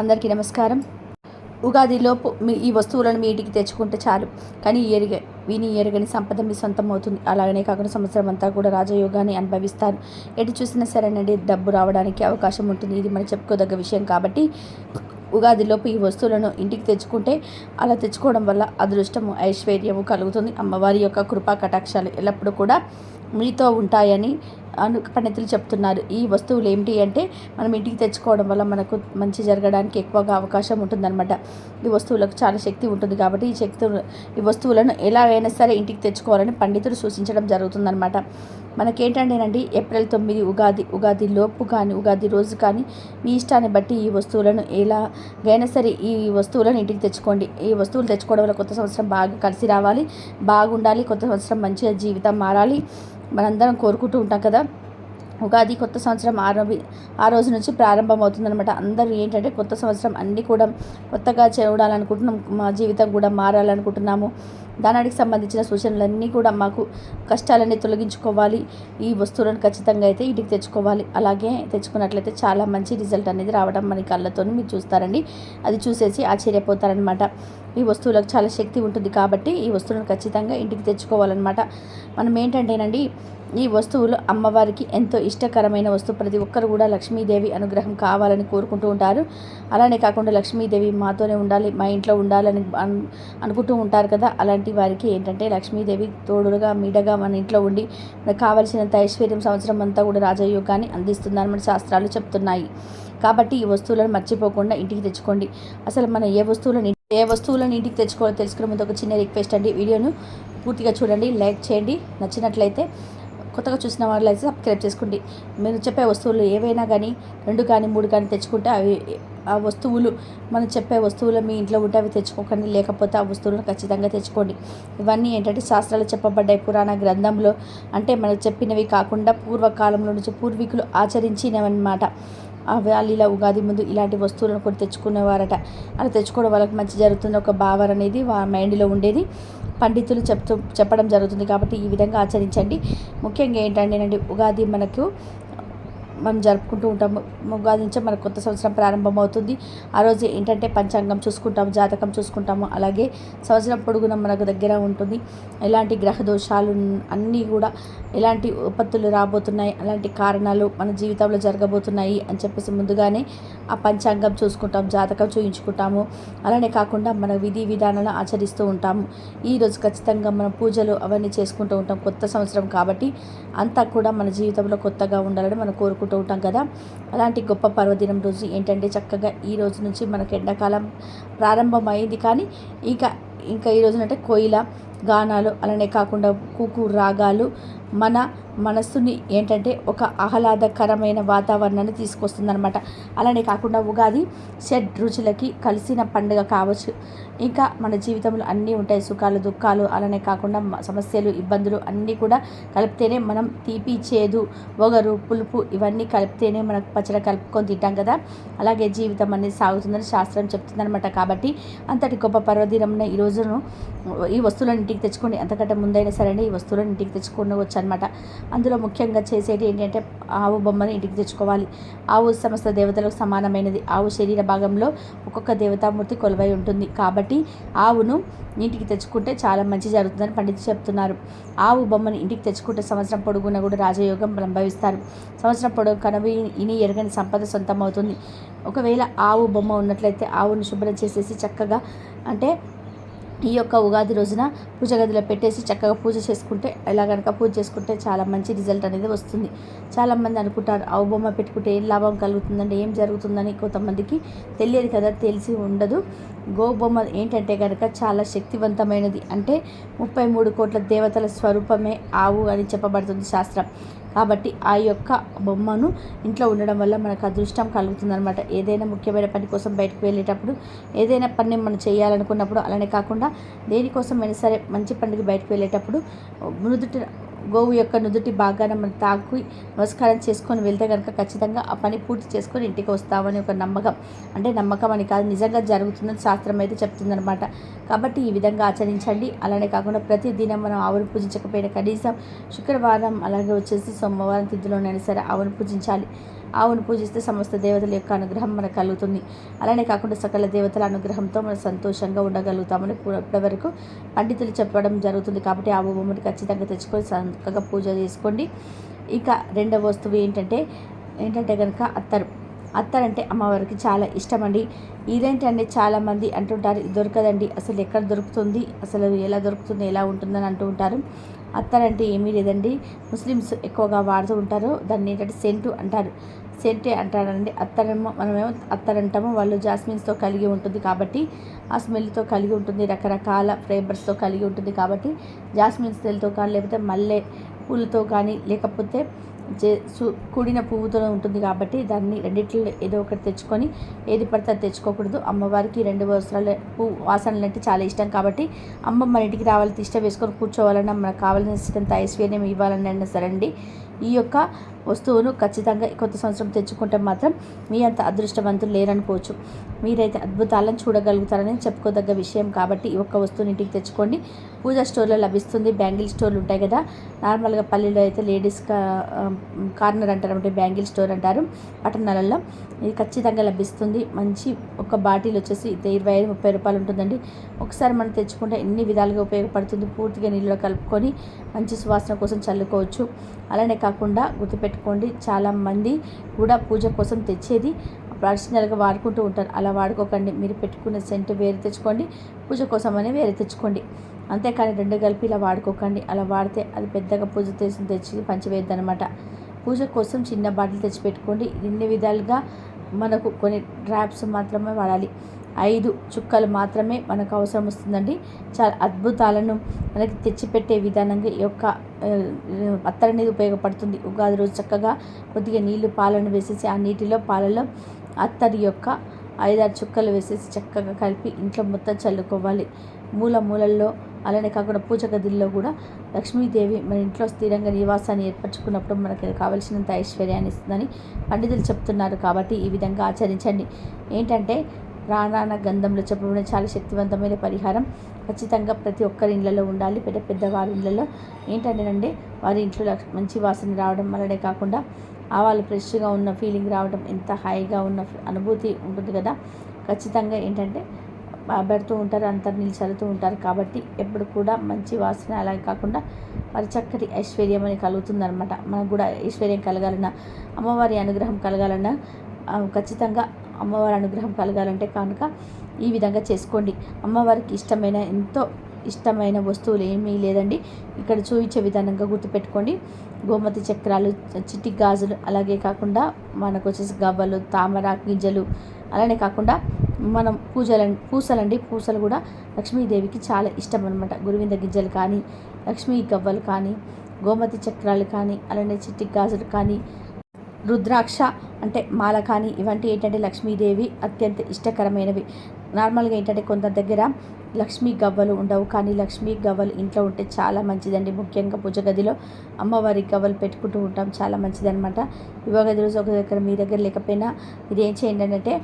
అందరికీ నమస్కారం. ఉగాదిలోపు మీ ఈ వస్తువులను మీ ఇంటికి తెచ్చుకుంటే చాలు. కానీ ఎరుగ విని ఎరగని సంపద మీ సొంతం అవుతుంది. అలాగనే కాకుండా సంవత్సరం అంతా కూడా రాజయోగాన్ని అనుభవిస్తారు. ఎటు చూసినా సరేనండి డబ్బు రావడానికి అవకాశం ఉంటుంది. ఇది మనం చెప్పుకోదగ్గ విషయం కాబట్టి ఉగాదిలోపు ఈ వస్తువులను ఇంటికి తెచ్చుకుంటే అలా తెచ్చుకోవడం వల్ల అదృష్టము ఐశ్వర్యము కలుగుతుంది. అమ్మవారి యొక్క కృపా కటాక్షాలు ఎల్లప్పుడూ కూడా మీతో ఉంటాయని అను పండితులు చెప్తున్నారు. ఈ వస్తువులు ఏమిటి అంటే మనం ఇంటికి తెచ్చుకోవడం వల్ల మనకు మంచి జరగడానికి ఎక్కువగా అవకాశం ఉంటుందన్నమాట. ఈ వస్తువులకు చాలా శక్తి ఉంటుంది కాబట్టి ఈ శక్తి ఈ వస్తువులను ఎలాగైనా సరే ఇంటికి తెచ్చుకోవాలని పండితులు సూచించడం జరుగుతుందన్నమాట. మనకేంటంటేనండి ఏప్రిల్ తొమ్మిది ఉగాది ఉగాది లోపు కానీ ఉగాది రోజు కానీ మీ ఇష్టాన్ని బట్టి ఈ వస్తువులను ఎలాగైనా సరే ఈ వస్తువులను ఇంటికి తెచ్చుకోండి. ఈ వస్తువులు తెచ్చుకోవడం వల్ల కొత్త సంవత్సరం బాగా కలిసి రావాలి బాగుండాలి కొత్త సంవత్సరం మంచిగా జీవితం మారాలి. మనందరం కోరుకుంటూ ఉంటాం కదా. ఉగాది కొత్త సంవత్సరం ఆరంభి ఆ రోజు నుంచి ప్రారంభమవుతుందనమాట అందరూ ఏంటంటే కొత్త సంవత్సరం అన్నీ కూడా కొత్తగా చూడాలనుకుంటున్నాం. మా జీవితం కూడా మారాలనుకుంటున్నాము. దానానికి సంబంధించిన సూచనలన్నీ కూడా మాకు కష్టాలన్నీ తొలగించుకోవాలి. ఈ వస్తువులను ఖచ్చితంగా అయితే ఇంటికి తెచ్చుకోవాలి. అలాగే తెచ్చుకున్నట్లయితే చాలా మంచి రిజల్ట్ అనేది రావడం మన కళ్ళతో మీరు చూస్తారండి. అది చూసేసి ఆశ్చర్యపోతారనమాట ఈ వస్తువులకు చాలా శక్తి ఉంటుంది కాబట్టి ఈ వస్తువులను ఖచ్చితంగా ఇంటికి తెచ్చుకోవాలన్నమాట. మనం ఏంటంటేనండి ఈ వస్తువులు అమ్మవారికి ఎంతో ఇష్టకరమైన వస్తువు. ప్రతి ఒక్కరు కూడా లక్ష్మీదేవి అనుగ్రహం కావాలని కోరుకుంటూ ఉంటారు. అలానే కాకుండా లక్ష్మీదేవి మాతోనే ఉండాలి మా ఇంట్లో ఉండాలని అనుకుంటూ ఉంటారు కదా. అలాంటి వారికి ఏంటంటే లక్ష్మీదేవి తోడుగా మీడగా మన ఇంట్లో ఉండి మనకు కావలసినంత ఐశ్వర్యం సంవత్సరం అంతా కూడా రాజయోగాన్ని అందిస్తుందని మన శాస్త్రాలు చెప్తున్నాయి. కాబట్టి ఈ వస్తువులను మర్చిపోకుండా ఇంటికి తెచ్చుకోండి. అసలు మన ఏ వస్తువులను ఏ వస్తువులను ఇంటికి తెచ్చుకోవాలో తెలుసుకునే ముందు ఒక చిన్న రిక్వెస్ట్ అండి. వీడియోను పూర్తిగా చూడండి లైక్ చేయండి. నచ్చినట్లయితే కొత్తగా చూసిన వాళ్ళు అయితే సబ్స్క్రైబ్ చేసుకోండి. మీరు చెప్పే వస్తువులు ఏవైనా కానీ రెండు కానీ మూడు కానీ తెచ్చుకుంటే అవి ఆ వస్తువులు మనం చెప్పే వస్తువులు మీ ఇంట్లో ఉంటే అవి తెచ్చుకోకండి. లేకపోతే ఆ వస్తువులను ఖచ్చితంగా తెచ్చుకోండి. ఇవన్నీ ఏంటంటే శాస్త్రాలు చెప్పబడ్డాయి పురాణ గ్రంథంలో. అంటే మనకు చెప్పినవి కాకుండా పూర్వకాలంలో నుంచి పూర్వీకులు ఆచరించినవన్నమాట. వాళ్ళు ఇలా ఉగాది ముందు ఇలాంటి వస్తువులను కూడా తెచ్చుకునేవారట. అలా తెచ్చుకోవడం వాళ్ళకి మంచి జరుగుతుంది. ఒక భావన అనేది వా మైండ్లో ఉండేది. పండితులు చెప్తూ చెప్పడం జరుగుతుంది కాబట్టి ఈ విధంగా ఆచరించండి. ముఖ్యంగా ఏంటంటేనండి ఉగాది మనకు మనం జరుపుకుంటూ ఉంటాము ఉగాది నుంచి మనకు కొత్త సంవత్సరం ప్రారంభమవుతుంది. ఆ రోజు ఏంటంటే పంచాంగం చూసుకుంటాము జాతకం చూసుకుంటాము. అలాగే సంవత్సరం పొడుగున మనకు దగ్గర ఉంటుంది. ఎలాంటి గ్రహ దోషాలు అన్నీ కూడా ఎలాంటి ఉపత్తులు రాబోతున్నాయి అలాంటి కారణాలు మన జీవితంలో జరగబోతున్నాయి అని చెప్పేసి ముందుగానే ఆ పంచాంగం చూసుకుంటాం జాతకం చూయించుకుంటాము. అలానే కాకుండా మన విధి విధానాలను ఆచరిస్తూ ఉంటాము. ఈరోజు ఖచ్చితంగా మనం పూజలు అవన్నీ చేసుకుంటూ ఉంటాం కొత్త సంవత్సరం కాబట్టి. అంతా కూడా మన జీవితంలో కొత్తగా ఉండాలని మనం కోరుకుంటాం జరుపుకుంటూ ఉంటాం కదా. అలాంటి గొప్ప పర్వదినం రోజు ఏంటంటే చక్కగా ఈ రోజు నుంచి మనకు ఎండాకాలం ప్రారంభమైంది. కానీ ఇంకా ఇంకా ఈ రోజునంటే కోయిల గానాలు అలానే కాకుండా కూకు రాగాలు మన మనస్సుని ఏంటంటే ఒక ఆహ్లాదకరమైన వాతావరణాన్ని తీసుకొస్తుందనమాట అలానే కాకుండా ఉగాది షడ్ రుచులకి కలిసిన పండుగ కావచ్చు. ఇంకా మన జీవితంలో అన్నీ ఉంటాయి. సుఖాలు దుఃఖాలు అలానే కాకుండా సమస్యలు ఇబ్బందులు అన్నీ కూడా కలిపితేనే మనం తీపి చేదు ఒగరు పులుపు ఇవన్నీ కలిపితేనే మనకు పచ్చడి కలుపుకొని తింటాం కదా. అలాగే జీవితం అనేది సాగుతుందని శాస్త్రం చెప్తుందనమాట కాబట్టి అంతటి గొప్ప పర్వదినమున ఈ రోజును ఈ వస్తువులను ఇంటికి తెచ్చుకోండి అంతకంటే ముందైనా సరే ఈ వస్తువులను ఇంటికి తెచ్చుకుని వచ్చాను అనమాట అందులో ముఖ్యంగా చేసేది ఏంటంటే ఆవు బొమ్మను ఇంటికి తెచ్చుకోవాలి. ఆవు సమస్త దేవతలకు సమానమైనది. ఆవు శరీర భాగంలో ఒక్కొక్క దేవతామూర్తి కొలువై ఉంటుంది. కాబట్టి ఆవును ఇంటికి తెచ్చుకుంటే చాలా మంచి జరుగుతుందని పండితులు చెప్తున్నారు. ఆవు బొమ్మను ఇంటికి తెచ్చుకుంటే సంవత్సరం పొడుగున కూడా రాజయోగం అనుభవిస్తారు సంవత్సరం పొడుగు కనవి ఇని ఎరగని సంపద సొంతం అవుతుంది ఒకవేళ ఆవు బొమ్మ ఉన్నట్లయితే ఆవును శుభ్రం చేసేసి చక్కగా అంటే ఈ యొక్క ఉగాది రోజున పూజ గదిలో పెట్టేసి చక్కగా పూజ చేసుకుంటే ఇలా కనుక పూజ చేసుకుంటే చాలా మంచి రిజల్ట్ అనేది వస్తుంది. చాలామంది అనుకుంటారు ఆవు బొమ్మ పెట్టుకుంటే ఏం లాభం కలుగుతుందంటే ఏం జరుగుతుందని కొంతమందికి తెలియదు కదా తెలిసి ఉండదు. గో బొమ్మ ఏంటంటే కనుక చాలా శక్తివంతమైనది. అంటే ముప్పై మూడు కోట్ల దేవతల స్వరూపమే ఆవు అని చెప్పబడుతుంది శాస్త్రం. కాబట్టి ఆ యొక్క బొమ్మను ఇంట్లో ఉండడం వల్ల మనకు అదృష్టం కలుగుతుందనమాట ఏదైనా ముఖ్యమైన పని కోసం బయటకు వెళ్ళేటప్పుడు ఏదైనా పని మనం చేయాలనుకున్నప్పుడు అలానే కాకుండా దేనికోసమైనా సరే మంచి పండుగ బయటకు వెళ్ళేటప్పుడు మృదుటి గోవు యొక్క నుదుటి భాగాన మనం తాకి నమస్కారం చేసుకొని వెళ్తే కనుక ఖచ్చితంగా ఆ పని పూర్తి చేసుకొని ఇంటికి వస్తామని ఒక నమ్మకం. అంటే నమ్మకం అని కాదు నిజంగా జరుగుతుందని శాస్త్రం అయితే చెప్తుందనమాట కాబట్టి ఈ విధంగా ఆచరించండి. అలానే కాకుండా ప్రతి దినం మనం ఆవును పూజించకపోయినా కనీసం శుక్రవారం అలాగే వచ్చేసి సోమవారం తిథిలోనైనా సరే ఆవును పూజించాలి. ఆవును పూజిస్తే సమస్త దేవతల యొక్క అనుగ్రహం మనకు కలుగుతుంది. అలానే కాకుండా సకల దేవతల అనుగ్రహంతో మనం సంతోషంగా ఉండగలుగుతామని ఇప్పటివరకు పండితులు చెప్పడం జరుగుతుంది. కాబట్టి ఆవు బొమ్మని ఖచ్చితంగా తెచ్చుకొని చక్కగా పూజ చేసుకోండి. ఇక రెండవ వస్తువు ఏంటంటే ఏంటంటే కనుక అత్తరు. అత్తరంటే అమ్మవారికి చాలా ఇష్టం అండి ఇదేంటంటే చాలామంది అంటుంటారు దొరకదండి. అసలు ఎక్కడ దొరుకుతుంది? అసలు ఎలా దొరుకుతుంది? ఎలా ఉంటుందని అంటూ ఉంటారు. అత్తరంటే ఏమీ లేదండి. ముస్లిమ్స్ ఎక్కువగా వాడుతూ ఉంటారు. దాన్ని ఏంటంటే సెంటు అంటారు. సెంటే అంటారండి. అత్తరేమో మనమేమో అత్తరంటామో వాళ్ళు జాస్మిన్స్తో కలిగి ఉంటుంది కాబట్టి ఆ స్మెల్తో కలిగి ఉంటుంది. రకరకాల ఫ్లేవర్స్తో కలిగి ఉంటుంది కాబట్టి జాస్మిన్ స్మెల్తో కానీ లేకపోతే మల్లె పూలతో కానీ లేకపోతే కూడిన పువ్వుతో ఉంటుంది కాబట్టి దాన్ని రెండిట్లో ఏదో ఒకటి తెచ్చుకొని ఏది పడితే అది తెచ్చుకోకూడదు. అమ్మవారికి రెండు వస్త్రాలు పువ్వు వాసనలు అంటే చాలా ఇష్టం కాబట్టి అమ్మ మన ఇంటికి రావాలి తిష్ట వేసుకొని కూర్చోవాలన్నా మనకు కావాల్సినంత ఐశ్వర్యం ఇవ్వాలని అయినా సరే అండి. ఈ యొక్క వస్తువును ఖచ్చితంగా కొత్త సంవత్సరం తెచ్చుకుంటే మాత్రం మీ అంత అదృష్టవంతులు లేరనుకోవచ్చు. మీరైతే అద్భుతాలను చూడగలుగుతారని చెప్పుకోదగ్గ విషయం కాబట్టి ఈ ఒక్క వస్తువుని ఇంటికి తెచ్చుకోండి. పూజా స్టోర్లో లభిస్తుంది. బ్యాంగిల్ స్టోర్లు ఉంటాయి కదా. నార్మల్గా పల్లెల్లో అయితే లేడీస్ కార్నర్ అంటారు అంటే బ్యాంగిల్ స్టోర్ అంటారు. పట్టణాలలో ఇది ఖచ్చితంగా లభిస్తుంది. మంచి ఒక బాటిల్ వచ్చేసి ఇరవై ఐదు ముప్పై రూపాయలు ఉంటుందండి. ఒకసారి మనం తెచ్చుకుంటే ఎన్ని విధాలుగా ఉపయోగపడుతుంది? పూర్తిగా నీళ్ళలో కలుపుకొని మంచి సువాసన కోసం చల్లుకోవచ్చు. అలానే కాకుండా గుర్తుపెట్టు పెట్టుకోండి. చాలామంది కూడా పూజ కోసం తెచ్చేది. పర్సనల్గా వాడుకుంటూ ఉంటారు. అలా వాడుకోకండి. మీరు పెట్టుకునే సెంట్ వేరే తెచ్చుకోండి. పూజ కోసం అని వేరే తెచ్చుకోండి. అంతేకాని రెండు కలిపి ఇలా వాడుకోకండి. అలా వాడితే అది పెద్దగా పూజ తెచ్చి తెచ్చి పంచివేయద్దు అనమాట పూజ కోసం చిన్న బాటిల్ తెచ్చి పెట్టుకోండి. ఇన్ని విధాలుగా మనకు కొన్ని డ్రాప్స్ మాత్రమే వాడాలి. ఐదు చుక్కలు మాత్రమే మనకు అవసరం వస్తుందండి. చాలా అద్భుతాలను మనకి తెచ్చిపెట్టే విధానంగా ఈ యొక్క అత్తడి అనేది ఉపయోగపడుతుంది. ఉగాది రోజు చక్కగా కొద్దిగా నీళ్ళు పాలను వేసేసి ఆ నీటిలో పాలలో అత్తడి యొక్క ఐదారు చుక్కలు వేసేసి చక్కగా కలిపి ఇంట్లో మొత్తం చల్లుకోవాలి. మూల మూలల్లో అలానే కాకుండా పూజ గదిల్లో కూడా లక్ష్మీదేవి మన ఇంట్లో స్థిరంగా నివాసాన్ని ఏర్పరచుకున్నప్పుడు మనకి కావలసినంత ఐశ్వర్యాన్ని ఇస్తుందని పండితులు చెప్తున్నారు కాబట్టి ఈ విధంగా ఆచరించండి. ఏంటంటే రాణాన గంధంలో చెప్పబడిన చాలా శక్తివంతమైన పరిహారం. ఖచ్చితంగా ప్రతి ఒక్కరి ఇళ్ళలో ఉండాలి. పెద్ద పెద్దవారి ఇళ్ళలో ఏంటంటేనండి వారి ఇంట్లో మంచి వాసన రావడం వల్లనే కాకుండా ఆవాలు ఫ్రెష్గా ఉన్న ఫీలింగ్ రావడం ఎంత హాయిగా ఉన్న అనుభూతి ఉంటుంది కదా. ఖచ్చితంగా ఏంటంటే పెడుతూ ఉంటారు అంతర్నీ చల్లుతూ ఉంటారు కాబట్టి ఎప్పుడు కూడా మంచి వాసన అలాగే కాకుండా వారి చక్కటి ఐశ్వర్యం అని కలుగుతుందనమాట మనకు కూడా ఐశ్వర్యం కలగాలన్నా అమ్మవారి అనుగ్రహం కలగాలన్నా ఖచ్చితంగా అమ్మవారి అనుగ్రహం కలగాలంటే కనుక ఈ విధంగా చేసుకోండి. అమ్మవారికి ఇష్టమైన ఎంతో ఇష్టమైన వస్తువులు ఏమీ లేదండి. ఇక్కడ చూపించే విధానంగా గుర్తుపెట్టుకోండి. గోమతి చక్రాలు చిట్టి గాజులు అలాగే కాకుండా మనకు వచ్చేసి గవ్వలు తామర గింజలు అలానే కాకుండా మనం పూజల పూసలండి. పూసలు కూడా లక్ష్మీదేవికి చాలా ఇష్టం అనమాట గురువింద గింజలు కానీ లక్ష్మీ గవ్వలు కానీ గోమతి చక్రాలు కానీ అలానే చిట్టి గాజులు కానీ రుద్రాక్ష అంటే మాల కానీ ఇవంటి ఏంటంటే లక్ష్మీదేవి అత్యంత ఇష్టకరమైనవి. నార్మల్గా ఏంటంటే కొంత దగ్గర లక్ష్మీ గవ్వలు ఉండవు. కానీ లక్ష్మీ గవ్వలు ఇంట్లో ఉంటే చాలా మంచిదండి. ముఖ్యంగా పూజ గదిలో అమ్మవారి గవ్వలు పెట్టుకుంటూ ఉంటాం. చాలా మంచిదనమాట యువగది రోజు ఒక దగ్గర మీ దగ్గర లేకపోయినా ఇదేం చేయండి అంటే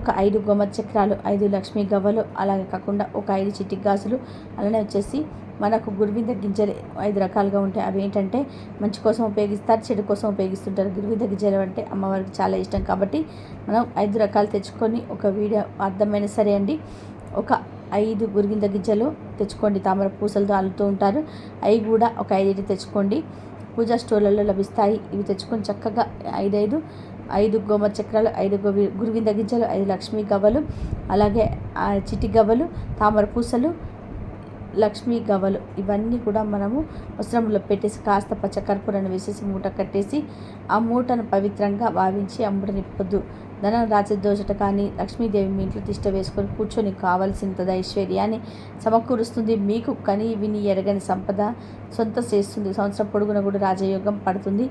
ఒక ఐదు గోమత్ చక్రాలు ఐదు లక్ష్మీ గవ్వలు అలాగే కాకుండా ఒక ఐదు చిట్టి గాజులు అలానే వచ్చేసి మనకు గురువింద గింజలు ఐదు రకాలుగా ఉంటాయి. అవి ఏంటంటే మంచి కోసం ఉపయోగిస్తారు చెడు కోసం ఉపయోగిస్తుంటారు. గురువింద గింజలు అంటే అమ్మవారికి చాలా ఇష్టం. కాబట్టి మనం ఐదు రకాలు తెచ్చుకొని ఒక వీడియో అర్థమైన సరే అండి. ఒక ఐదు గురిగింద గింజలు తెచ్చుకోండి. తామర పూసలతో అల్లుతూ ఉంటారు. అవి కూడా ఒక ఐదు తెచ్చుకోండి. పూజా స్టోర్లలో లభిస్తాయి. ఇవి తెచ్చుకొని చక్కగా ఐదైదు ఐదు గోమ చక్రాలు ఐదు గురువింద గింజలు ఐదు లక్ష్మీ గవ్వలు అలాగే చిటి గవ్వలు తామర పూసలు లక్ష్మీ గవలు ఇవన్నీ కూడా మనము వస్త్రంలో పెట్టేసి కాస్త పచ్చకర్పూరాన్ని వేసేసి మూట కట్టేసి ఆ మూటను పవిత్రంగా భావించి అమ్ముడు నిప్పొద్దు ధనం రాజదోషట కానీ లక్ష్మీదేవి మీ ఇంట్లో తిష్ట వేసుకొని కూర్చొని కావలసినంత ఐశ్వర్యాన్ని సమకూరుస్తుంది. మీకు కని విని ఎరగని సంపద సొంత చేస్తుంది. సంవత్సరం పొడుగున కూడా రాజయోగం పడుతుంది.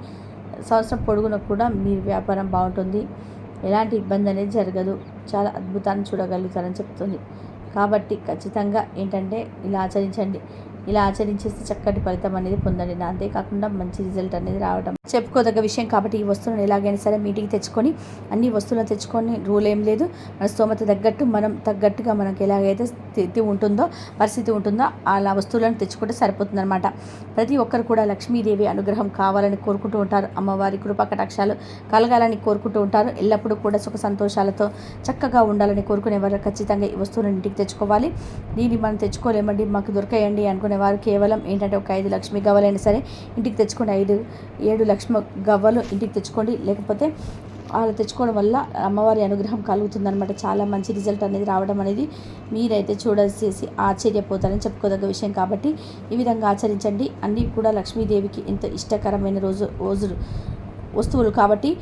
సంవత్సరం పొడుగున కూడా మీ వ్యాపారం బాగుంటుంది. ఎలాంటి ఇబ్బంది అనేది జరగదు. చాలా అద్భుతాన్ని చూడగలుగుతారని చెప్తుంది. కాబట్టి ఖచ్చితంగా ఏంటంటే ఇలా ఆచరించండి. ఇలా ఆచరించేస్తే చక్కటి ఫలితం అనేది పొందండి. నా అంతేకాకుండా మంచి రిజల్ట్ అనేది రావడం చెప్పుకోదగ్గ విషయం కాబట్టి ఈ వస్తువులను ఎలాగైనా సరే మీటికి తెచ్చుకొని అన్ని వస్తువులను తెచ్చుకొని రూల్ ఏం లేదు. మన స్తోమత తగ్గట్టు మనం తగ్గట్టుగా మనకి ఎలాగైతే స్థితి ఉంటుందో పరిస్థితి ఉంటుందో అలా వస్తువులను తెచ్చుకుంటే సరిపోతుందన్నమాట. ప్రతి ఒక్కరు కూడా లక్ష్మీదేవి అనుగ్రహం కావాలని కోరుకుంటూ ఉంటారు. అమ్మవారి కృపా కటాక్షాలు కలగాలని కోరుకుంటూ ఉంటారు. ఎల్లప్పుడూ కూడా సుఖ సంతోషాలతో చక్కగా ఉండాలని కోరుకునేవారు. ఖచ్చితంగా ఈ వస్తువులను ఇంటికి తెచ్చుకోవాలి. దీన్ని మనం తెచ్చుకోలేమండి మాకు దొరకాయండి వారు కేవలం ఏంటంటే ఒక ఐదు లక్ష్మి గవ్వలైనా సరే ఇంటికి తెచ్చుకోండి. ఐదు ఏడు లక్ష్మి గవ్వలు ఇంటికి తెచ్చుకోండి. లేకపోతే అలా తెచ్చుకోవడం వల్ల అమ్మవారి అనుగ్రహం కలుగుతుందనమాట చాలా మంచి రిజల్ట్ అనేది రావడం అనేది మీరైతే చూడాల్సేసి ఆశ్చర్యపోతారని చెప్పుకోదగ్గ విషయం కాబట్టి ఈ విధంగా ఆచరించండి. అన్నీ కూడా లక్ష్మీదేవికి ఎంతో ఇష్టకరమైన రోజు రోజు వస్తువులు కాబట్టి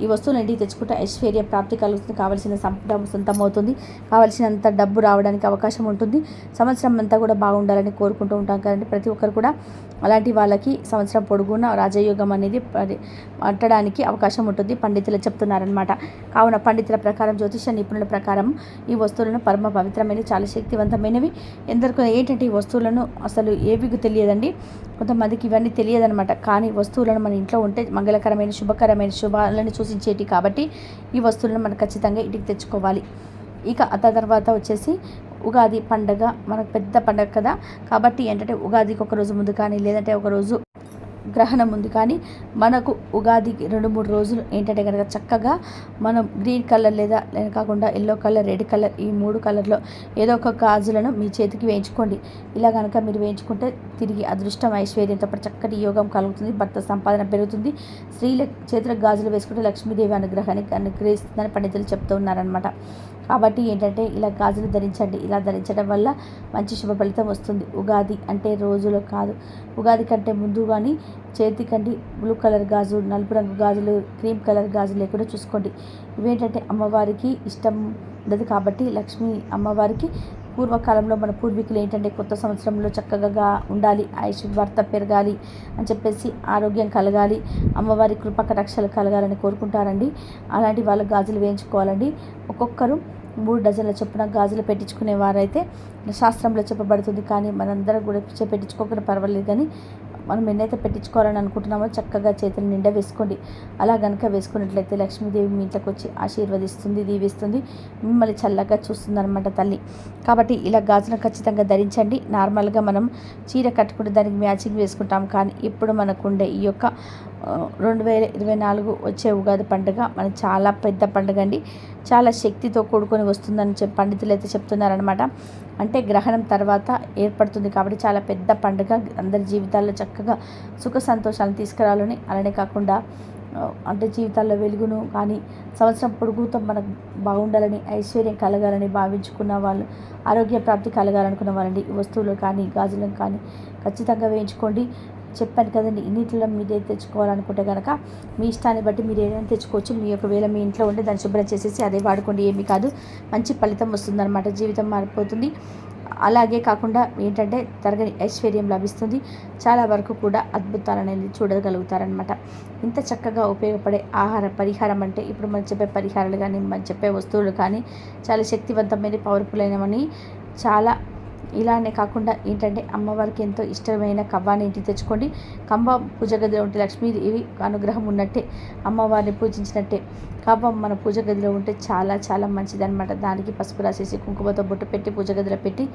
ఈ వస్తువులు ఇంటికి తెచ్చుకుంటే ఐశ్వర్య ప్రాప్తి కలుగుతుంది. కావలసిన సంపద సొంతమవుతుంది కావలసినంత డబ్బు రావడానికి అవకాశం ఉంటుంది. సంవత్సరం అంతా కూడా బాగుండాలని కోరుకుంటూ ఉంటాం కదండి. ప్రతి ఒక్కరు కూడా అలాంటి వాళ్ళకి సంవత్సరం పొడుగున రాజయోగం అనేది పరి- పట్టడానికి అవకాశం ఉంటుంది. పండితులు చెప్తున్నారనమాట కావున పండితుల ప్రకారం జ్యోతిష నిపుణుల ప్రకారం ఈ వస్తువులను పరమ పవిత్రమైనవి చాలా శక్తివంతమైనవి. ఎందరికో ఏంటంటే ఈ వస్తువులను అసలు ఏవి తెలియదండి. కొంతమందికి ఇవన్నీ తెలియదనమాట కానీ వస్తువులను మన ఇంట్లో ఉంటే మంగళకరమైన శుభకరమైన శుభాలను సూచించేటి కాబట్టి ఈ వస్తువులను మనం ఖచ్చితంగా ఇంటికి తెచ్చుకోవాలి. ఇక ఆ తర్వాత వచ్చేసి ఉగాది పండగ. మనకు పెద్ద పండగ కదా. కాబట్టి ఏంటంటే ఉగాదికి ఒక రోజు ముందు కానీ లేదంటే ఒక రోజు గ్రహణం ఉంది. కానీ మనకు ఉగాదికి రెండు మూడు రోజులు ఏంటంటే కనుక చక్కగా మనం గ్రీన్ కలర్ లేదా కాకుండా ఎల్లో కలర్ రెడ్ కలర్ ఈ మూడు కలర్లో ఏదో ఒక గాజులను మీ చేతికి వేయించుకోండి. ఇలా కనుక మీరు వేయించుకుంటే తిరిగి అదృష్టం ఐశ్వర్యంతో పాటు చక్కటి యోగం కలుగుతుంది. భర్త సంపాదన పెరుగుతుంది. స్త్రీల చేతులకు గాజులు వేసుకుంటే లక్ష్మీదేవి అనుగ్రహానికి అనుగ్రహిస్తుందని పండితులు చెప్తూ ఉన్నారనమాట కాబట్టి ఏంటంటే ఇలా గాజులు ధరించండి ఇలా ధరించడం వల్ల మంచి శుభ ఫలితం వస్తుంది. ఉగాది అంటే రోజులు కాదు. ఉగాది కంటే ముందు కానీ చేతికండి బ్లూ కలర్ గాజు నలుపు రంగు గాజులు క్రీమ్ కలర్ గాజులు లేకుండా చూసుకోండి. ఇవేంటంటే అమ్మవారికి ఇష్టం ఉండదు కాబట్టి లక్ష్మీ అమ్మవారికి పూర్వకాలంలో మన పూర్వీకులు ఏంటంటే కొత్త సంవత్సరంలో చక్కగా ఉండాలి ఆయుష్ భర్త పెరగాలి అని చెప్పేసి ఆరోగ్యం కలగాలి అమ్మవారి కృపక రక్షలు కలగాలని కోరుకుంటారండి. అలాంటి వాళ్ళు గాజులు వేయించుకోవాలండి. ఒక్కొక్కరు మూడు డజన్ల చొప్పున గాజులు పెట్టించుకునే వారైతే శాస్త్రంలో చెప్పబడుతుంది కానీ మనందరం కూడా పెట్టించుకోకుండా పర్వాలేదు కానీ మనం ఎన్నైతే పెట్టించుకోవాలని అనుకుంటున్నామో చక్కగా చేతులు నిండా వేసుకోండి. అలా కనుక వేసుకున్నట్లయితే లక్ష్మీదేవి మీ ఇంట్లోకి వచ్చి ఆశీర్వదిస్తుంది దీవిస్తుంది మిమ్మల్ని చల్లగా చూస్తుంది అనమాట తల్లి. కాబట్టి ఇలా గాజును ఖచ్చితంగా ధరించండి. నార్మల్గా మనం చీర కట్టుకుంటే దానికి మ్యాచింగ్ వేసుకుంటాం. కానీ ఇప్పుడు మనకు ఉండే ఈ యొక్క రెండు వేల ఇరవై నాలుగు వచ్చే ఉగాది పండుగ మన చాలా పెద్ద పండుగ అండి. చాలా శక్తితో కూడుకొని వస్తుందని చెప్పి పండితులు అయితే చెప్తున్నారనమాట అంటే గ్రహణం తర్వాత ఏర్పడుతుంది కాబట్టి చాలా పెద్ద పండుగ. అందరి జీవితాల్లో చక్కగా సుఖ సంతోషాలను తీసుకురావాలని అలానే కాకుండా అంటే జీవితాల్లో వెలుగును కానీ సంవత్సరం పొడుగుతో మనకు బాగుండాలని ఐశ్వర్యం కలగాలని భావించుకున్న వాళ్ళు ఆరోగ్య ప్రాప్తి కలగాలనుకున్న వాళ్ళండి. వస్తువులు కానీ గాజులను కానీ ఖచ్చితంగా వేయించుకోండి. చెప్పాను కదండి ఇన్నిట్లో మీరే తెచ్చుకోవాలనుకుంటే కనుక మీ ఇష్టాన్ని బట్టి మీరు ఏదైనా తెచ్చుకోవచ్చు. మీ ఒకవేళ మీ ఇంట్లో ఉంటే దాన్ని శుభ్రం చేసేసి అదే వాడుకోండి ఏమీ కాదు. మంచి ఫలితం వస్తుందన్నమాట జీవితం మారిపోతుంది. అలాగే కాకుండా ఏంటంటే తరగని ఐశ్వర్యం లభిస్తుంది. చాలా వరకు కూడా అద్భుతాలనేది చూడగలుగుతారనమాట ఇంత చక్కగా ఉపయోగపడే ఆహార పరిహారం అంటే ఇప్పుడు మనం చెప్పే పరిహారాలు కానీ మనం చెప్పే వస్తువులు కానీ చాలా శక్తివంతమైన పవర్ఫుల్ అయినవని చాలా ఇలానే కాకుండా ఏంటంటే అమ్మవారికి ఎంతో ఇష్టమైన కవ్వాన్ని ఇంటికి తెచ్చుకోండి. కంబ పూజ గదిలో ఉంటే లక్ష్మీదేవి అనుగ్రహం ఉన్నట్టే అమ్మవారిని పూజించినట్టే. కవ్వం మన పూజ గదిలో ఉంటే చాలా చాలా మంచిదనమాట దానికి పసుపు రాసేసి కుంకుమతో బొట్టు పెట్టి పూజ గదిలో పెట్టి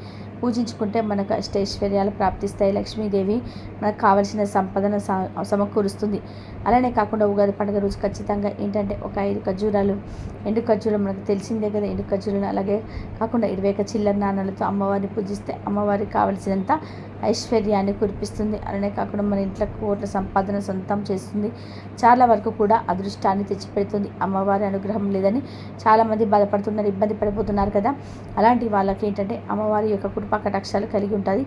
పూజించుకుంటే మనకు అష్టైశ్వర్యాలు ప్రాప్తిస్తాయి. లక్ష్మీదేవి మనకు కావలసిన సంపదను స- సమకూరుస్తుంది. అలానే కాకుండా ఉగాది పండుగ రోజు ఖచ్చితంగా ఏంటంటే ఒక ఐదు ఖర్జూరాలు ఎండు ఖర్జూరం మనకు తెలిసిందే కదా ఎండు ఖర్జూరాలు. అలాగే కాకుండా ఇరవై ఒక చిల్లర నాణాలతో అమ్మవారిని పూజిస్తే అమ్మవారికి కావలసినంత ఐశ్వర్యాన్ని కురిపిస్తుంది. అలానే కాకుండా మన ఇంట్లో కోట్ల సంపాదన సొంతం చేస్తుంది. చాలా వరకు కూడా అదృష్టాన్ని తెచ్చిపెడుతుంది. అమ్మవారి అనుగ్రహం లేదని చాలామంది బాధపడుతున్నారు ఇబ్బంది పడిపోతున్నారు కదా. అలాంటి వాళ్ళకి ఏంటంటే అమ్మవారి యొక్క కృపా కటాక్షాలు కలిగి ఉంటుంది.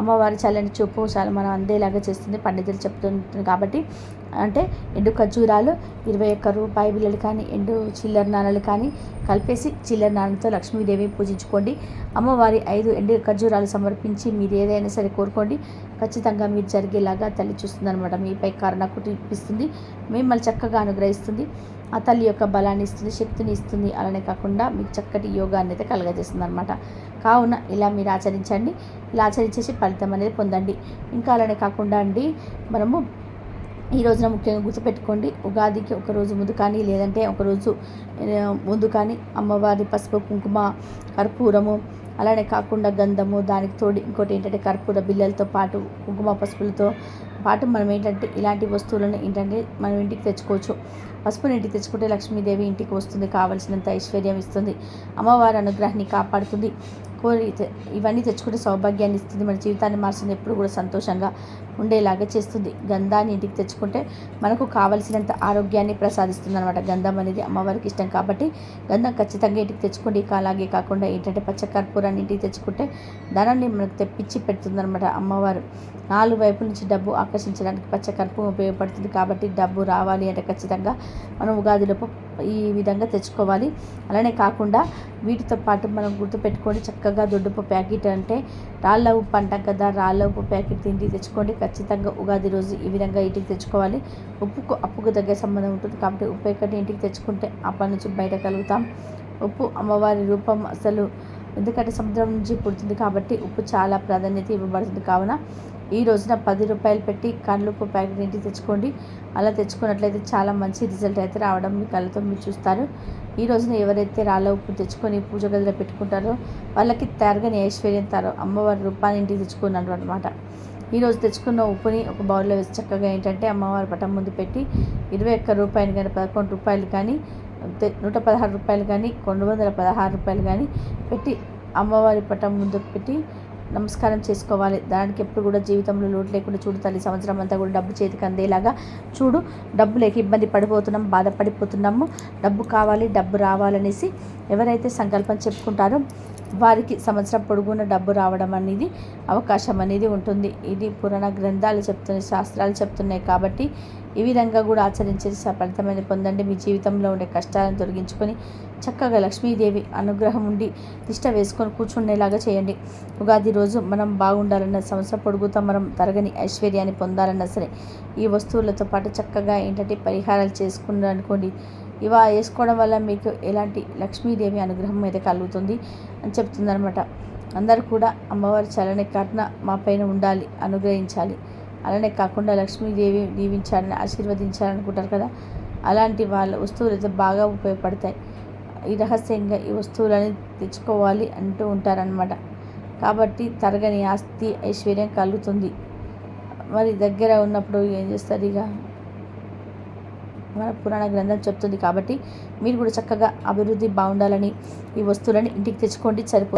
అమ్మవారి చల్లని చూపు చాలా మనం అందేలాగా చేస్తుంది పండితులు చెప్తుంది కాబట్టి. అంటే ఎండు ఖర్జూరాలు ఇరవై ఒక్క రూపాయి బిళ్ళలు కానీ ఎండు చిల్లర నాణాలు కానీ కలిపేసి చిల్లర నాణంతో లక్ష్మీదేవిని పూజించుకోండి. అమ్మవారి ఐదు ఎండు ఖర్జూరాలు సమర్పించి మీరు ఏదైనా సరే కోరుకోండి. ఖచ్చితంగా మీరు జరిగేలాగా తల్లి చూస్తుంది అనమాట మీపై కారణ కుటిపిస్తుంది మిమ్మల్ని చక్కగా అనుగ్రహిస్తుంది. ఆ తల్లి యొక్క బలాన్ని ఇస్తుంది శక్తిని ఇస్తుంది. అలానే కాకుండా మీకు చక్కటి యోగాన్ని అయితే కలగజేస్తుంది అనమాట కావున ఇలా మీరు ఆచరించండి. ఇలా ఆచరించేసి ఫలితం అనేది పొందండి. ఇంకా అలానే కాకుండా అండి మనము ఈ రోజున ముఖ్యంగా గుర్తుపెట్టుకోండి ఉగాదికి ఒక రోజు ముందు కానీ లేదంటే ఒకరోజు ముందు కానీ అమ్మవారి పసుపు కుంకుమ కర్పూరము అలానే కాకుండా గంధము దానికి తోడి ఇంకోటి ఏంటంటే కర్పూర బిల్లలతో పాటు కుంకుమ పసుపులతో పాటు మనం ఏంటంటే ఇలాంటి వస్తువులను ఏంటంటే మనం ఇంటికి తెచ్చుకోవచ్చు. పసుపుని ఇంటికి తెచ్చుకుంటే లక్ష్మీదేవి ఇంటికి వస్తుంది కావలసినంత ఐశ్వర్యం ఇస్తుంది. అమ్మవారి అనుగ్రహాన్ని కాపాడుతుంది. కోరి ఇవన్నీ తెచ్చుకుంటే సౌభాగ్యాన్ని ఇస్తుంది. మన జీవితాన్ని మార్చింది ఎప్పుడు కూడా సంతోషంగా ఉండేలాగా చేస్తుంది. గంధాన్ని ఇంటికి తెచ్చుకుంటే మనకు కావలసినంత ఆరోగ్యాన్ని ప్రసాదిస్తుంది అనమాట గంధం అనేది అమ్మవారికి ఇష్టం కాబట్టి గంధం ఖచ్చితంగా ఇంటికి తెచ్చుకోండి. అలాగే కాకుండా ఏంటంటే పచ్చకర్పూరాన్ని ఇంటికి తెచ్చుకుంటే ధనాన్ని మనకు తెప్పించి పెడుతుంది అనమాట అమ్మవారు. నాలుగు వైపుల నుంచి డబ్బు ఆకర్షించడానికి పచ్చకర్పూరం ఉపయోగపడుతుంది కాబట్టి డబ్బు రావాలి అంటే ఖచ్చితంగా మనం ఉగాదిలోపు ఈ విధంగా తెచ్చుకోవాలి. అలానే కాకుండా వీటితో పాటు మనం గుర్తుపెట్టుకొని చక్కగా చక్కగా దొడ్డుపు ప్యాకెట్ అంటే రాళ్ళ ఉప్పు అంటాం కదా రాళ్ళ ఉప్పు ప్యాకెట్ తిండి తెచ్చుకోండి. ఖచ్చితంగా ఉగాది రోజు ఈ విధంగా ఇంటికి తెచ్చుకోవాలి. ఉప్పుకు అప్పుకు దగ్గర సంబంధం ఉంటుంది కాబట్టి ఉప్పు ఎక్కడి ఇంటికి తెచ్చుకుంటే అప్పటి నుంచి బయట కలుగుతాం. ఉప్పు అమ్మవారి రూపం అసలు ఎందుకంటే సముద్రం నుంచి పుడుతుంది కాబట్టి ఉప్పు చాలా ప్రాధాన్యత ఇవ్వబడుతుంది. కావున ఈ రోజున పది రూపాయలు పెట్టి ఉప్పు ప్యాకెట్ ఇంటికి తెచ్చుకోండి. అలా తెచ్చుకున్నట్లయితే చాలా మంచి రిజల్ట్ అయితే రావడం మీ కళ్ళతో మీరు చూస్తారు. ఈ రోజున ఎవరైతే రాళ్ళ ఉప్పు తెచ్చుకొని పూజ గదిలో పెట్టుకుంటారో వాళ్ళకి తరగని ఐశ్వర్యం తారో అమ్మవారి రూపాన్ని ఇంటికి తెచ్చుకున్నారు అనమాట ఈరోజు తెచ్చుకున్న ఉప్పుని ఒక బౌల్లో వేసి చక్కగా ఏంటంటే అమ్మవారి పటం ముందు పెట్టి ఇరవై ఒక్క రూపాయలు కానీ పదకొండు రూపాయలు కానీ నూట పదహారు రూపాయలు కానీ రెండు వందల పదహారు రూపాయలు కానీ పెట్టి అమ్మవారి పటం ముందు పెట్టి నమస్కారం చేసుకోవాలి. దానికి ఎప్పుడు కూడా జీవితంలో లోటు లేకుండా చూడు తల్లి సంవత్సరం అంతా కూడా డబ్బు చేతికి అందేలాగా చూడు. డబ్బు లేక ఇబ్బంది పడిపోతున్నాం బాధపడిపోతున్నాము. డబ్బు కావాలి డబ్బు రావాలనేసి ఎవరైతే సంకల్పం చెప్పుకుంటారో వారికి సంవత్సరం పొడుగున డబ్బు రావడం అనేది అవకాశం అనేది ఉంటుంది. ఇది పురాణ గ్రంథాలు చెప్తున్నాయి శాస్త్రాలు చెప్తున్నాయి కాబట్టి ఈ విధంగా కూడా ఆచరించే సఫలితమైన పొందండి. మీ జీవితంలో ఉండే కష్టాలను తొలగించుకొని చక్కగా లక్ష్మీదేవి అనుగ్రహం ఉండి తిష్ట వేసుకొని కూర్చుండేలాగా చేయండి. ఉగాది రోజు మనం బాగుండాలన్న సంవత్సరం పొడుగుతా మనం తరగని ఐశ్వర్యాన్ని పొందాలన్నా సరే ఈ వస్తువులతో పాటు చక్కగా ఏంటంటే పరిహారాలు చేసుకున్నారనుకోండి అనుకోండి ఇవా వేసుకోవడం వల్ల మీకు ఎలాంటి లక్ష్మీదేవి అనుగ్రహం అయితే కలుగుతుంది అని చెప్తుందనమాట అందరూ కూడా అమ్మవారి చలని కర్ణ మా పైన ఉండాలి అనుగ్రహించాలి. అలానే కాకుండా లక్ష్మీదేవి దీవించాలని ఆశీర్వదించాలనుకుంటారు కదా. అలాంటి వాళ్ళ వస్తువులు అయితే బాగా ఉపయోగపడతాయి. ఈ రహస్యంగా ఈ వస్తువులని తెచ్చుకోవాలి అంటూ ఉంటారనమాట కాబట్టి తరగని ఆస్తి ఐశ్వర్యం కలుగుతుంది. మరి దగ్గర ఉన్నప్పుడు ఏం చేస్తారు ఇక? మన పురాణ గ్రంథం చెప్తుంది కాబట్టి మీరు కూడా చక్కగా అభివృద్ధి బాగుండాలని ఈ వస్తువులని ఇంటికి తెచ్చుకోండి సరిపోతుంది